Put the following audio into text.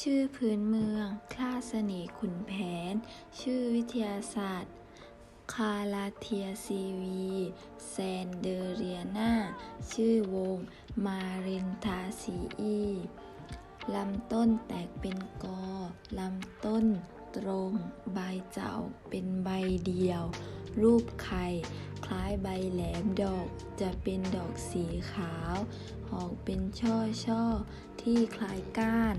ชื่อพื้นเมืองคลาสเนีขุนแผน ชื่อวิทยาศาสตร์ คาราเทียซีวี แซนเดเรียนาชื่อวง มารินทาซีอีลำต้นแตกเป็นกอ ลำต้นตรง ใบเจ้าเป็นใบเดียว รูปไข่ คล้ายใบแหลมดอก จะเป็นดอกสีขาว ออกเป็นช่อช่อที่คล้ายก้าน